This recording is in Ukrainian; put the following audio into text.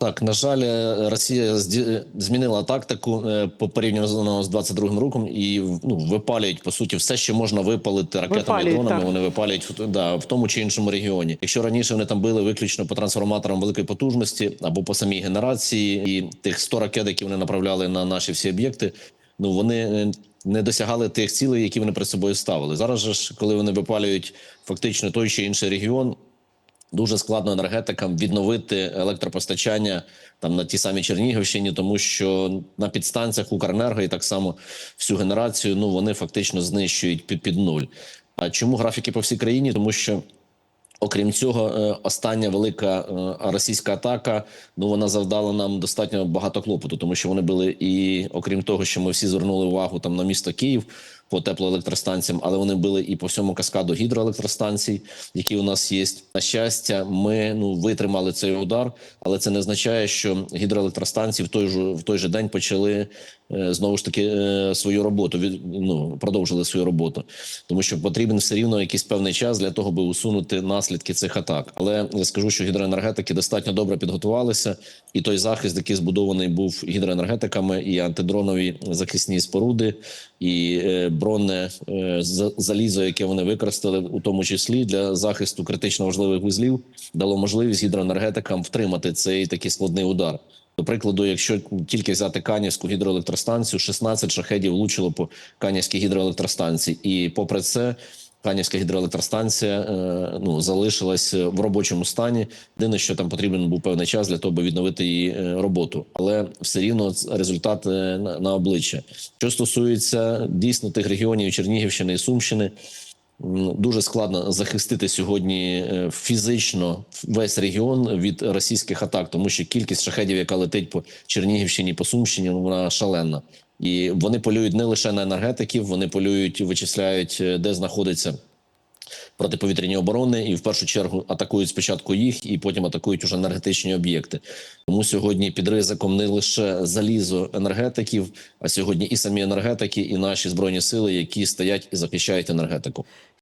Так, на жаль, е, Росія змінила тактику е, по порівняно з 22-м роком і ну, випалюють по суті все, що можна випалити ракетами і дронами. так. Вони випалюють да, в тому чи іншому регіоні. Якщо раніше вони там били виключно по трансформаторам великої потужності або по самій генерації, і тих 100 ракет, які вони направляли на наші всі об'єкти, ну вони е, не досягали тих цілей, які вони перед собою ставили. Зараз же ж, коли вони випалюють фактично той чи інший регіон. Дуже складно енергетикам відновити електропостачання там на ті самі Чернігівщині, тому що на підстанціях Укренерго і так само всю генерацію ну вони фактично знищують під, під нуль. А чому графіки по всій країні? Тому що Окрім цього, е, остання велика е, російська атака, ну вона завдала нам достатньо багато клопоту, тому що вони були і окрім того, що ми всі звернули увагу там на місто Київ по теплоелектростанціям, але вони били і по всьому каскаду гідроелектростанцій, які у нас є. На щастя, ми ну витримали цей удар, але це не означає, що гідроелектростанції в той же в той же день почали е, знову ж таки е, свою роботу. Від ну продовжили свою роботу, тому що потрібен все рівно якийсь певний час для того, би усунути наслідки цих атак. Але я скажу, що гідроенергетики достатньо добре підготувалися, і той захист, який збудований був гідроенергетиками, і антидронові захисні споруди, і е, бронне е, за- залізо, яке вони використали, у тому числі для захисту критично важливих вузлів, дало можливість гідроенергетикам втримати цей такий складний удар. До прикладу, якщо тільки взяти Канівську гідроелектростанцію, 16 шахедів влучило по Канівській гідроелектростанції, і попри це. Канівська гідроелектростанція е, ну залишилась в робочому стані. Єдине, що там потрібен був певний час для того, аби відновити її е, роботу, але все рівно результат е, на, обличчя. Що стосується дійсно тих регіонів Чернігівщини і Сумщини, дуже складно захистити сьогодні е, фізично весь регіон від російських атак, тому що кількість шахедів, яка летить по Чернігівщині, по Сумщині, ну, вона шалена. І вони полюють не лише на енергетиків, вони полюють, вичисляють, е, де знаходиться протиповітряні оборони, і в першу чергу атакують спочатку їх, і потім атакують уже енергетичні об'єкти. Тому сьогодні під ризиком не лише залізо енергетиків, а сьогодні і самі енергетики, і наші збройні сили, які стоять і захищають енергетику.